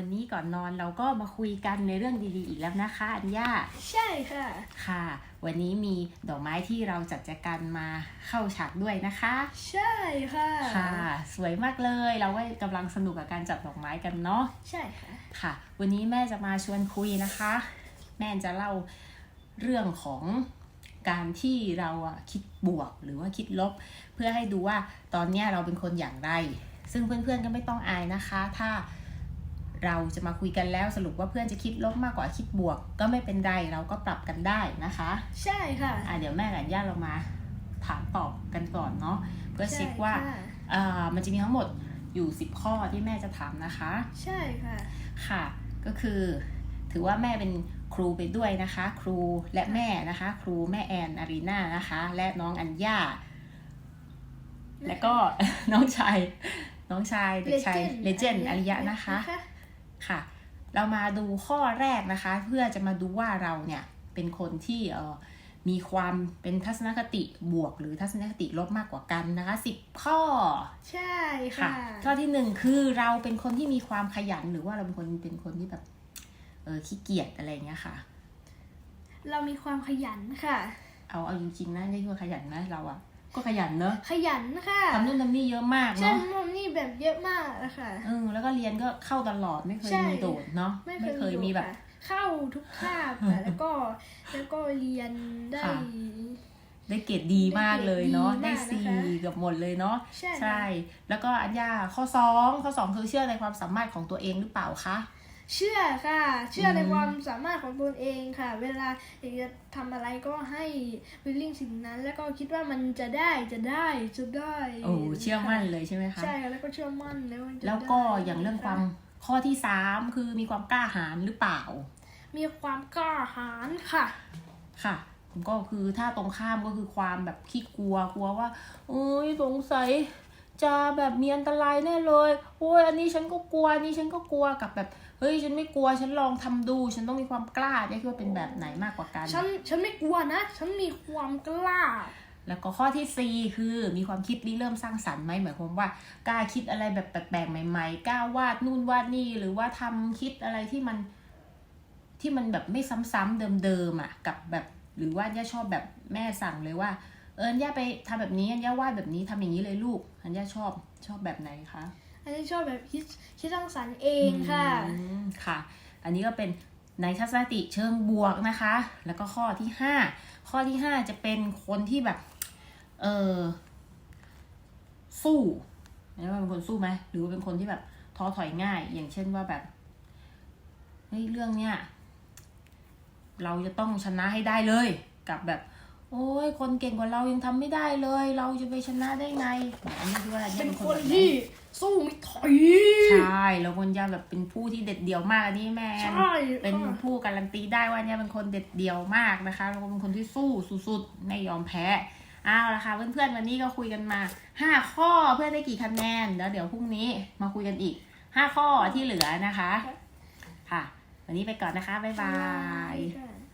วันนี้ก่อนนอนเราก็มาคุยกันในเรื่องดีๆอีกแล้วนะคะอัญญาใช่ค่ะ ค่ะ วันนี้มีดอกไม้ที่เราจัดแจกันมาเข้าฉากด้วยนะคะ ใช่ค่ะ ค่ะ สวยมากเลยเราก็กำลังสนุกกับการจัดดอกไม้กันเนาะใช่ค่ะ ค่ะ วันนี้แม่จะมาชวนคุยนะคะ แม่จะเล่าเรื่องของการที่เราอะคิดบวกหรือว่าคิดลบ เพื่อให้ดูว่าตอนเนี้ยเราเป็นคนอย่างไร ซึ่งเพื่อนๆก็ไม่ต้องอายนะคะ ถ้า เราจะมาคุยกันแล้วสรุปว่าเพื่อนจะคิดลบมากกว่าคิดบวก ก็ไม่เป็นไรเราก็ปรับกันได้นะคะ ใช่ค่ะอะเดี๋ยวแม่กับย่าเรามาถามตอบกันก่อนเนาะเพื่อเช็คว่าใช่ค่ะอ่ามันจะมีทั้งหมดอยู่ 10 ข้อที่แม่จะถามนะคะ ใช่ค่ะค่ะ ก็คือถือว่าแม่เป็นครูไปด้วยนะคะ ครูและแม่นะคะ ครูแม่แอนอารีนานะคะ และน้องอัญญาและก็น้องชายน้องชายเด็กชายเลเจนด์อาริยะนะคะ ค่ะ เรามาดูข้อแรกนะคะ เพื่อจะมาดูว่าเราเนี่ยเป็นคนที่เอ่อมีความเป็นทัศนคติบวก หรือทัศนคติลบมากกว่ากันนะคะสิบข้อ ใช่ค่ะค่ะ ข้อที่หนึ่งคือเราเป็นคนที่มีความขยันหรือว่าเราเป็นคนเป็นคนที่แบบเออขี้เกียจอะไรเงี้ยค่ะ เรามีความขยันค่ะ เอาเอาจริงๆนะนี่คือขยันนะเราอะ ก็ขยันเนอะขยันค่ะทำนู่นทำนี่เยอะมากใช่เนาะมอมนี่แบบเยอะมากนะคะเออแล้วก็เรียนก็เข้าตลอดไม่เคยใช่มีโดดเนาะไม่ไม่เคเคยยมีมีโดดแบบค่ะเข้าทุกคาบค่ะแล้วก็แล้วก็เรียนได้ค่ะได้เกรดดีมากเลยเนาะได้ได้เกรดดีซีมากนะคะเกับหมดเลยเนาะใช่ค่ะใช่ แล้วก็อัญญาข้อสองข้อสองคือเชื่อในความสามารถของตัวเองหรือเปล่าคะ เชื่อค่ะ เชื่อในอืมความสามารถของตนเองค่ะ เวลาอยากจะทำอะไรก็ให้วิลลิ่งสิ่งนั้น แล้วก็คิดว่ามันจะได้จะได้จะได้โอ้เชื่อมั่นเลยใช่ไหมคะใช่ค่ะแล้วก็เชื่อมั่นแล้วมันจะแล้วก็ได้อย่างเรื่องความข้อที่สามคือมีความกล้าหาญหรือเปล่า มีความกล้าหาญค่ะ ค่ะก็คือถ้าตรงข้ามก็คือความแบบขี้กลัวกลัวว่าเอ้ยสงสัย จะแบบมีอันตรายแน่เลยโอ้ยอันนี้ฉันก็กลัวอันนี้ฉันก็กลัวกับแบบเฮ้ยฉันไม่กลัวฉันลองทำดู ฉันต้องมีความกล้าเนี่ยคิดว่าเป็นแบบไหนมากกว่ากันฉันฉันไม่กลัวนะ ฉันมีความกล้า แล้วก็ข้อที่สี่คือมีความคิดริเริ่มสร้างสรรค์ไหมหมายความว่ากล้าคิดอะไรแบบแปลกๆใหม่ ๆกล้าวาดนู่นวาดนี่หรือว่าทำคิดอะไรที่มันที่มันแบบไม่ซ้ำๆเดิมๆอะ กับแบบหรือว่าย่าชอบแบบแม่สั่งเลยว่า เออย่าไปทำแบบนี้ย่าวาดแบบนี้ทำอย่างนี้เลยลูกอันย่าชอบชอบแบบไหนคะอันนี้ชอบแบบคิดคิดสร้างสรรค์เองค่ะอืมค่ะ อันนี้ก็เป็นในทัศนคติเชิงบวกนะคะ แล้วก็ข้อที่ห้าข้อที่ห้าจะเป็นคนที่แบบ เออสู้แล้วาเป็นคนสู้ไหมหรือว่าเป็นคนที่แบบท้อถอยง่าย อย่างเช่นว่าแบบเฮ้ยเรื่องเนี้ยเราจะต้องชนะให้ได้เลยกับแบบ โอ้ยคนเก่งกว่าเรายังทำไม่ได้เลย เราจะไปชนะได้ไงอันนี้คือว่าอันนี้เป็นเป็นคคนนแบบไหนที่สู้ไม่ถอย ใช่แล้วคนยาแบบเป็นผู้ที่เด็ดเดี่ยวมากอันนี้แม่ใช่ เป็นค่ะผู้การันตีได้ว่าเนี่ยเป็นคนเด็ดเดี่ยวมากนะคะแล้วก็เป็นคนที่สู้สุดๆไม่ยอมแพ้เอาละค่ะเพื่อนๆวันนี้ก็คุยกันมาห้าข้อเพื่อนได้กี่คะแนนแล้วเดี๋ยวพรุ่งนี้มาคุยกันอีกห้าข้อที่เหลือนะคะ ค่ะ วันนี้ไปก่อนนะคะบ๊ายบายค่ะ